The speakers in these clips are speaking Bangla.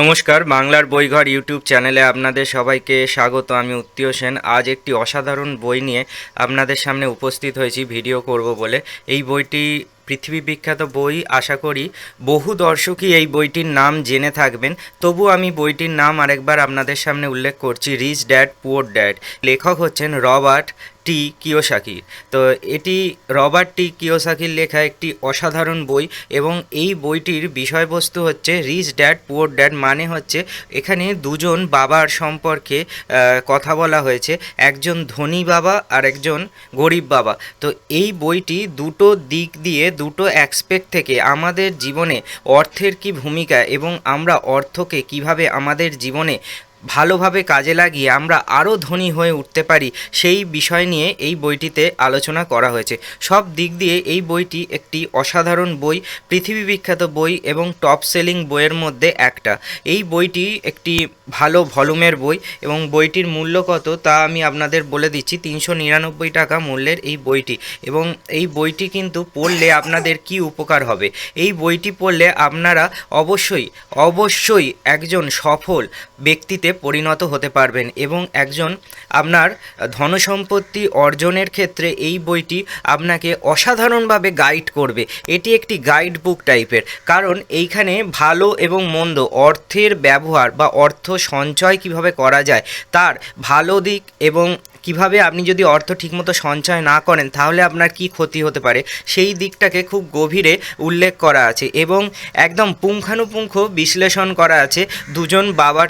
নমস্কার, বাংলার বইঘর ইউটিউব চ্যানেলে আপনাদের সবাইকে স্বাগত। আমি উত্তীয় সেন। আজ একটি অসাধারণ বই নিয়ে আপনাদের সামনে উপস্থিত হয়েছি, ভিডিও করব বলে। এই বইটি পৃথিবী বিখ্যাত বই। আশা করি বহু দর্শকই এই বইটির নাম জেনে থাকবেন। তবু আমি বইটির নাম আরেকবার আপনাদের সামনে উল্লেখ করছি, রিচ ড্যাড, পুয়ার ড্যাড। লেখক হচ্ছেন রবার্ট টি কিওসাকি তো এটি রবার্ট টি কিওসাকির লেখা একটি অসাধারণ বই এবং এই বইটির বিষয়বস্তু হচ্ছে রিচ ড্যাড, পুয়ার ড্যাড মানে হচ্ছে এখানে দুজন বাবার সম্পর্কে কথা বলা হয়েছে। একজন ধনী বাবা আর একজন গরিব বাবা। তো এই বইটি দুটো দিক দিয়ে, দুটো অ্যাসপেক্ট থেকে আমাদের জীবনে অর্থের কি ভূমিকা এবং আমরা অর্থকে কীভাবে আমাদের জীবনে ভালোভাবে কাজে লাগিয়ে আমরা আরও ধনী হয়ে উঠতে পারি, সেই বিষয় নিয়ে এই বইটিতে আলোচনা করা হয়েছে। সব দিক দিয়ে এই বইটি একটি অসাধারণ বই, পৃথিবী বিখ্যাত বই এবং টপ সেলিং বইয়ের মধ্যে একটা। এই বইটি একটি ভালো ভলুমের বই এবং বইটির মূল্য কত তা আমি আপনাদের বলে দিচ্ছি, তিনশো নিরানব্বই টাকা মূল্যের এই বইটি। এবং এই বইটি কিন্তু পড়লে আপনাদের কি উপকার হবে? এই বইটি পড়লে আপনারা অবশ্যই অবশ্যই একজন সফল ব্যক্তিতে পরিণত হতে পারবেন এবং একজন আপনার ধনসম্পত্তি অর্জনের ক্ষেত্রে এই বইটি আপনাকে অসাধারণভাবে গাইড করবে। এটি একটি গাইড বুক টাইপের কারণ এইখানে ভালো এবং মন্দ, অর্থের ব্যবহার বা অর্থ সঞ্চয় কীভাবে করা যায়, তার ভালো দিক এবং কীভাবে আপনি যদি অর্থ ঠিকমতো সঞ্চয় না করেন, তাহলে আপনার কি ক্ষতি হতে পারে, সেই দিকটাকে খুব গভীরে উল্লেখ করা আছে এবং একদম পুঙ্খানুপুঙ্খ বিশ্লেষণ করা আছে। দুজন বাবার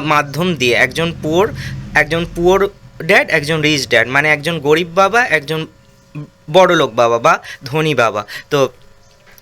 মাধ্যম দিয়ে একজন পুয়োর একজন পুয়োর ড্যাড একজন রিচ ড্যাড মানে একজন গরিব বাবা, একজন বড়লোক বাবা বা ধনী বাবা। তো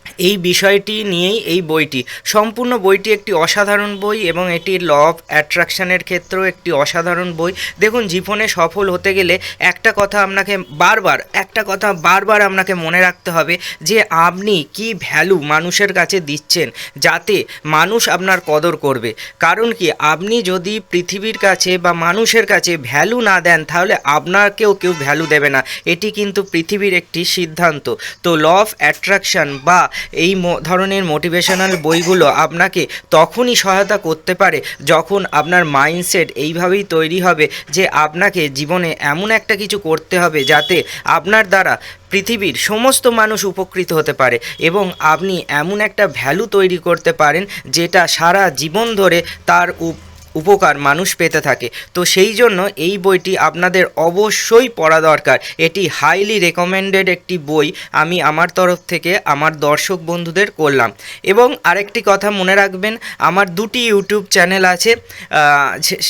এই বিষয়টি নিয়েই এই বইটি। সম্পূর্ণ বইটি একটি অসাধারণ বই এবং এটি ল অফ অ্যাট্রাকশনের ক্ষেত্রেও একটি অসাধারণ বই। দেখুন, জীবনে সফল হতে গেলে একটা কথা আপনাকে বারবার, একটা কথা বারবার আপনাকে মনে রাখতে হবে যে আপনি কি ভ্যালু মানুষের কাছে দিচ্ছেন যাতে মানুষ আপনার কদর করবে। কারণ কি, আপনি যদি পৃথিবীর কাছে বা মানুষের কাছে ভ্যালু না দেন, তাহলে আপনাকেও কেউ ভ্যালু দেবে না। এটি কিন্তু পৃথিবীর একটি সিদ্ধান্ত। তো ল অফ অ্যাট্রাকশন বা এই ধরনের মোটিভেশনাল বইগুলো আপনাকে তখনই সহায়তা করতে পারে যখন আপনার মাইন্ডসেট এইভাবেই তৈরি হবে যে আপনাকে জীবনে এমন একটা কিছু করতে হবে যাতে আপনার দ্বারা পৃথিবীর সমস্ত মানুষ উপকৃত হতে পারে এবং আপনি এমন একটা ভ্যালু তৈরি করতে পারেন যেটা সারা জীবন ধরে তার উপ- উপকার মানুষ পেতে থাকে। তো সেই জন্য এই বইটি আপনাদের অবশ্যই পড়া দরকার। এটি হাইলি রেকমেন্ডেড একটি বই আমি আমার তরফ থেকে আমার দর্শক বন্ধুদের করলাম। এবং আরেকটি কথা মনে রাখবেন, আমার দুটি ইউটিউব চ্যানেল আছে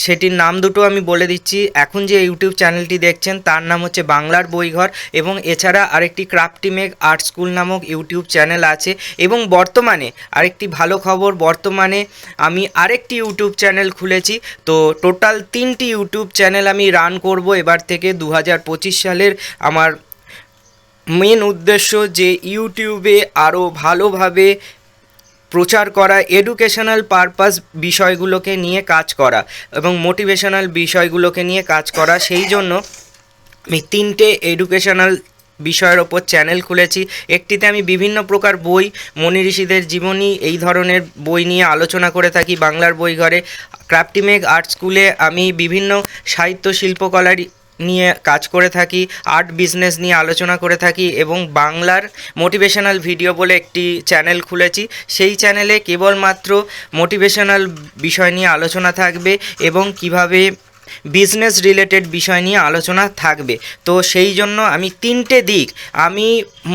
সেটির নাম দুটো আমি বলে দিচ্ছি। এখন যে ইউটিউব চ্যানেলটি দেখছেন, তার নাম হচ্ছে বাংলার বইঘর এবং এছাড়া আরেকটি ক্রাফটি মেক আর্ট স্কুল নামক ইউটিউব চ্যানেল আছে। এবং বর্তমানে আরেকটি ভালো খবর, বর্তমানে আমি আরেকটি ইউটিউব চ্যানেল খুলেছি। তো টোটাল তিনটি ইউটিউব চ্যানেল আমি রান করব এবার থেকে দু হাজার পঁচিশ সালের। আমার মেন উদ্দেশ্য যে ইউটিউবে আরও ভালোভাবে প্রচার করা এডুকেশনাল পারপাস বিষয়গুলোকে নিয়ে কাজ করা এবং মোটিভেশনাল বিষয়গুলোকে নিয়ে কাজ করা, সেই জন্য আমি তিনটে এডুকেশনাল বিষয়ের ওপর চ্যানেল খুলেছি। একটিতে আমি বিভিন্ন প্রকার বই মনি ঋষিদের জীবনী, এই ধরনের বই নিয়ে আলোচনা করে থাকি বাংলার বই ঘরে। ক্রাফটিমেক আর্ট স্কুলে আমি বিভিন্ন সাহিত্য শিল্পকলার নিয়ে কাজ করে থাকি, আর্ট বিজনেস নিয়ে আলোচনা করে থাকি এবং বাংলার মোটিভেশনাল ভিডিও বলে একটি চ্যানেল খুলেছি। সেই চ্যানেলে কেবলমাত্র মোটিভেশনাল বিষয় নিয়ে আলোচনা থাকবে এবং কীভাবে বিজনেস রিলেটেড বিষয় নিয়ে আলোচনা থাকবে। তো সেই জন্য আমি তিনটে দিক, আমি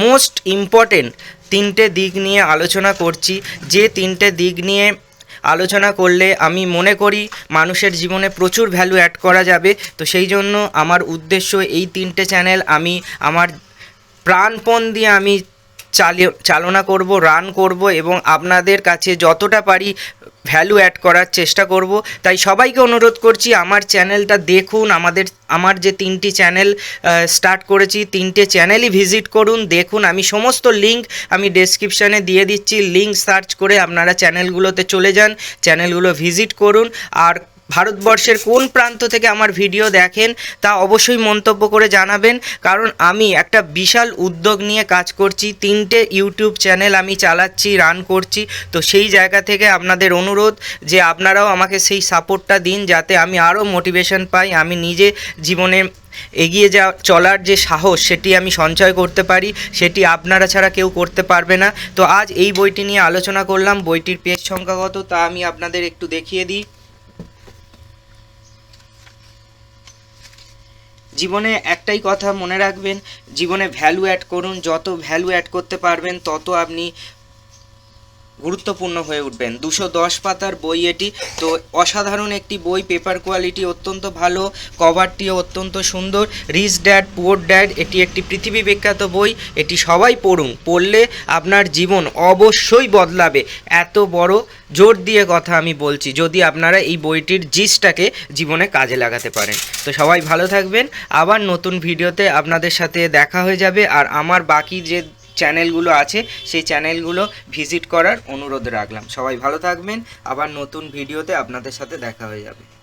মোস্ট ইম্পর্টেন্ট তিনটে দিক নিয়ে আলোচনা করছি। যে তিনটে দিক নিয়ে আলোচনা করলে আমি মনে করি মানুষের জীবনে প্রচুর ভ্যালু অ্যাড করা যাবে। তো সেই জন্য আমার উদ্দেশ্য এই তিনটে চ্যানেল আমি আমার প্রাণপণ দিয়ে আমি চালিয়ে, চালনা করব রান করব এবং আপনাদের কাছে যতটা পারি ভ্যালু অ্যাড করার চেষ্টা করব। তাই সবাইকে অনুরোধ করছি, আমার চ্যানেলটা দেখুন, আমাদের, আমার যে তিনটি চ্যানেল স্টার্ট করেছি, তিনটে চ্যানেলই ভিজিট করুন, দেখুন, আমি সমস্ত লিঙ্ক আমি ডেসক্রিপশানে দিয়ে দিচ্ছি লিঙ্ক সার্চ করে আপনারা চ্যানেলগুলোতে চলে যান চ্যানেলগুলো ভিজিট করুন, আর ভারতবর্ষের কোন প্রান্ত থেকে আমার ভিডিও দেখেন তা অবশ্যই মন্তব্য করে জানাবেন। কারণ আমি একটা বিশাল উদ্যোগ নিয়ে কাজ করছি, তিনটে ইউটিউব চ্যানেল আমি চালাচ্ছি, রান করছি। তো সেই জায়গা থেকে আপনাদের অনুরোধ যে আপনারাও আমাকে সেই সাপোর্টটা দিন যাতে আমি আরও মোটিভেশন পাই, আমি নিজে জীবনে এগিয়ে যা, চলার যে সাহস, সেটি আমি সঞ্চয় করতে পারি, সেটি আপনারা ছাড়া কেউ করতে পারবে না। তো আজ এই বইটি নিয়ে আলোচনা করলাম। বইটির পেজ সংখ্যা কত তা আমি আপনাদের একটু দেখিয়ে দিই। জীবনে একটাই কথা মনে রাখবেন, জীবনে ভ্যালু অ্যাড করুন, যত ভ্যালু অ্যাড করতে পারবেন, তত আপনি গুরুত্বপূর্ণ হয়ে উঠবেন। দুশো দশ পাতার বই এটি। তো অসাধারণ একটি বই, পেপার কোয়ালিটি অত্যন্ত ভালো, কভারটিও অত্যন্ত সুন্দর রিচ ড্যাড পুয়ার ড্যাড এটি একটি পৃথিবী বিখ্যাত বই, এটি সবাই পড়ুন। পড়লে আপনার জীবন অবশ্যই বদলাবে। এত বড় জোর দিয়ে কথা আমি বলছি, যদি আপনারা এই বইটির জিসটাকে জীবনে কাজে লাগাতে পারেন। তো সবাই ভালো থাকবেন। আবার নতুন ভিডিওতে আপনাদের সাথে দেখা হয়ে যাবে। আর আমার বাকি যে চ্যানেলগুলো আছে, সেই চ্যানেলগুলো ভিজিট করার অনুরোধ রাখলাম। সবাই ভালো থাকবেন, আবার নতুন ভিডিওতে আপনাদের সাথে দেখা হয়ে যাবে।